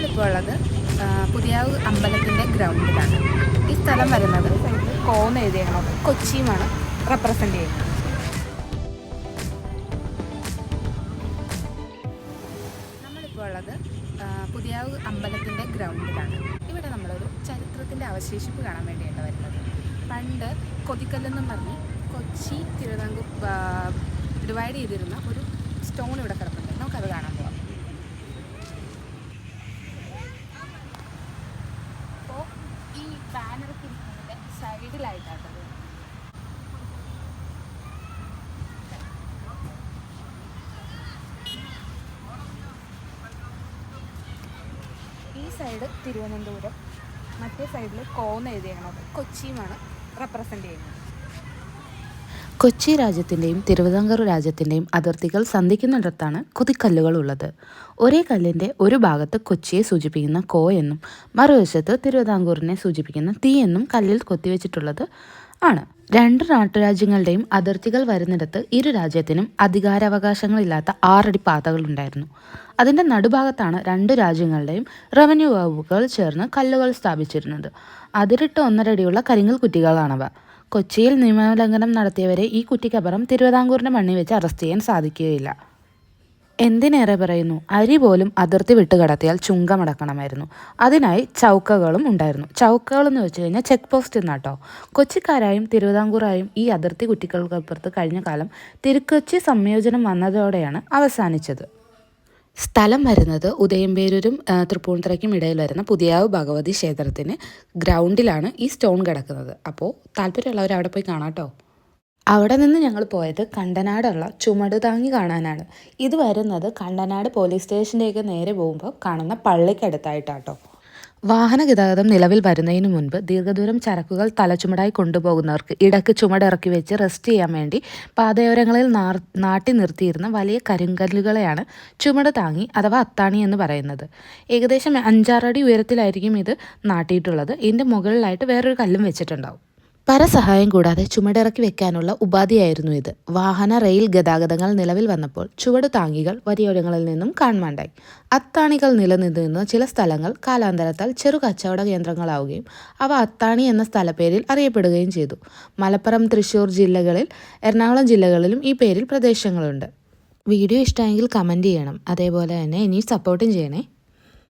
നമ്മളിപ്പോൾ ഉള്ളത് പുതിയാവ് അമ്പലത്തിന്റെ ഗ്രൗണ്ടിലാണ്. ഈ സ്ഥലം വരുന്നത് കോന്ന് എഴുതിയാണ് കൊച്ചിയുമാണ് റെപ്രസെന്റ് ചെയ്യുന്നത്. നമ്മളിപ്പോൾ ഉള്ളത് പുതിയാവ് അമ്പലത്തിന്റെ ഗ്രൗണ്ടിലാണ്. ഇവിടെ നമ്മളൊരു ചരിത്രത്തിന്റെ അവശേഷിപ്പ് കാണാൻ വേണ്ടിയാണ് വരുന്നത്. പണ്ട് കൊതിക്കല്ലെന്നും പറഞ്ഞ് കൊച്ചി തിരുവിതാംകൂർ ഡിവൈഡ് ചെയ്തിരുന്ന ഒരു സ്റ്റോൺ ഇവിടെ കിടപ്പുണ്ട്. നമുക്കത് കാണാൻ പോവാം അപ്പോൾ ഈ ബാനറൊക്കെ ഇരിക്കുന്നതിന്റെ സൈഡിലായിട്ടാട്ടത് ഈ സൈഡ് തിരുവനന്തപുരം മറ്റേ സൈഡിൽ കോന്ന് എഴുതിയേക്കണത്. കൊച്ചിയുമാണ് റെപ്രസെന്റ് ചെയ്യുന്നത്. കൊച്ചി രാജ്യത്തിന്റെയും തിരുവിതാംകൂർ രാജ്യത്തിന്റെയും അതിർത്തികൾ സന്ധിക്കുന്നിടത്താണ് കുതിക്കല്ലുകൾ ഉള്ളത് ഒരേ കല്ലിന്റെ ഒരു ഭാഗത്ത് കൊച്ചിയെ സൂചിപ്പിക്കുന്ന കോ എന്നും മറുവശത്ത് തിരുവിതാംകൂറിനെ സൂചിപ്പിക്കുന്ന തീ എന്നും കല്ലിൽ കൊത്തിവെച്ചിട്ടുള്ളത് ആണ്. രണ്ട് നാട്ടുരാജ്യങ്ങളുടെയും അതിർത്തികൾ വരുന്നിടത്ത് ഇരു രാജ്യത്തിനും അധികാരാവകാശങ്ങളില്ലാത്ത ആറടി പാതകളുണ്ടായിരുന്നു അതിന്റെ നടുഭാഗത്താണ് രണ്ട് രാജ്യങ്ങളുടെയും റവന്യൂ വകുപ്പുകൾ ചേർന്ന് കല്ലുകൾ സ്ഥാപിച്ചിരുന്നത്. അതിരിട്ട് ഒന്നരടിയുള്ള കരിങ്ങൽ കുറ്റികളാണവ. കൊച്ചിയിൽ നിയമലംഘനം നടത്തിയവരെ ഈ കുറ്റിക്കപ്പുറം തിരുവിതാംകൂറിന്റെ മണ്ണിൽ വെച്ച് അറസ്റ്റ് ചെയ്യാൻ സാധിക്കുകയില്ല. എന്തിനേറെ പറയുന്നു? അരി പോലും അതിർത്തി വിട്ട് കടത്തിയാൽ ചുങ്കമടക്കണമായിരുന്നു. അതിനായി ചൗക്കകളും ഉണ്ടായിരുന്നു. ചൗക്കകൾ എന്ന് വെച്ച് കഴിഞ്ഞാൽ ചെക്ക് പോസ്റ്റ് എന്നാട്ടോ. കൊച്ചിക്കാരായും തിരുവിതാംകൂറായും ഈ അതിർത്തി കുറ്റികൾക്കപ്പുറത്ത് കഴിഞ്ഞ കാലം തിരുക്കൊച്ചി സംയോജനം വന്നതോടെയാണ് അവസാനിച്ചത്. സ്ഥലം വരുന്നത് ഉദയംപേരൂരും തൃപ്പൂണിത്തുറയ്ക്കും ഇടയിൽ വരുന്ന പുതിയാവ് ഭഗവതി ക്ഷേത്രത്തിന് ഗ്രൗണ്ടിലാണ് ഈ സ്റ്റോൺ കിടക്കുന്നത്. അപ്പോൾ താല്പര്യമുള്ളവർ അവിടെ പോയി കാണാം കേട്ടോ അവിടെ നിന്ന് ഞങ്ങൾ പോയത് കണ്ടനാടുള്ള ചുമട് താങ്ങി കാണാനാണ്. ഇത് വരുന്നത് കണ്ടനാട് പോലീസ് സ്റ്റേഷന്റെയൊക്കെ നേരെ പോകുമ്പോൾ കാണുന്ന പള്ളിക്കടുത്തായിട്ടാട്ടോ. വാഹന ഗതാഗതം നിലവിൽ വരുന്നതിന് മുൻപ് ദീർഘദൂരം ചരക്കുകൾ തലച്ചുമടായി കൊണ്ടുപോകുന്നവർക്ക് ഇടയ്ക്ക് ചുമടിറക്കി വെച്ച് റെസ്റ്റ് ചെയ്യാൻ വേണ്ടി പാതയോരങ്ങളിൽ നാട്ടി നിർത്തിയിരുന്ന വലിയ കരിങ്കല്ലുകളെയാണ് ചുമട് താങ്ങി അഥവാ അത്താണി എന്ന് പറയുന്നത്. ഏകദേശം അഞ്ചാറടി ഉയരത്തിലായിരിക്കും ഇത് നാട്ടിയിട്ടുള്ളത്. ഇതിന്റെ മുകളിലായിട്ട് വേറൊരു കല്ലും വെച്ചിട്ടുണ്ടാവും. പരസഹായം കൂടാതെ ചുമടിറക്കി വെക്കാനുള്ള ഉപാധിയായിരുന്നു ഇത്. വാഹന റെയിൽ ഗതാഗതങ്ങൾ നിലവിൽ വന്നപ്പോൾ ചുവട് താങ്ങികൾ വരിയോരങ്ങളിൽ നിന്നും കാണുവാണ്ടായി അത്താണികൾ നിലനിന്നിരുന്ന ചില സ്ഥലങ്ങൾ കാലാന്തരത്താൽ ചെറു കച്ചവട കേന്ദ്രങ്ങളാവുകയും അവ അത്താണി എന്ന സ്ഥലപ്പേരിൽ അറിയപ്പെടുകയും ചെയ്തു. മലപ്പുറം തൃശൂർ ജില്ലകളിൽ എറണാകുളം ജില്ലകളിലും ഈ പേരിൽ പ്രദേശങ്ങളുണ്ട്. വീഡിയോ ഇഷ്ടമെങ്കിൽ കമന്റ് ചെയ്യണം. അതേപോലെ തന്നെ ഇനി സപ്പോർട്ടും ചെയ്യണേ.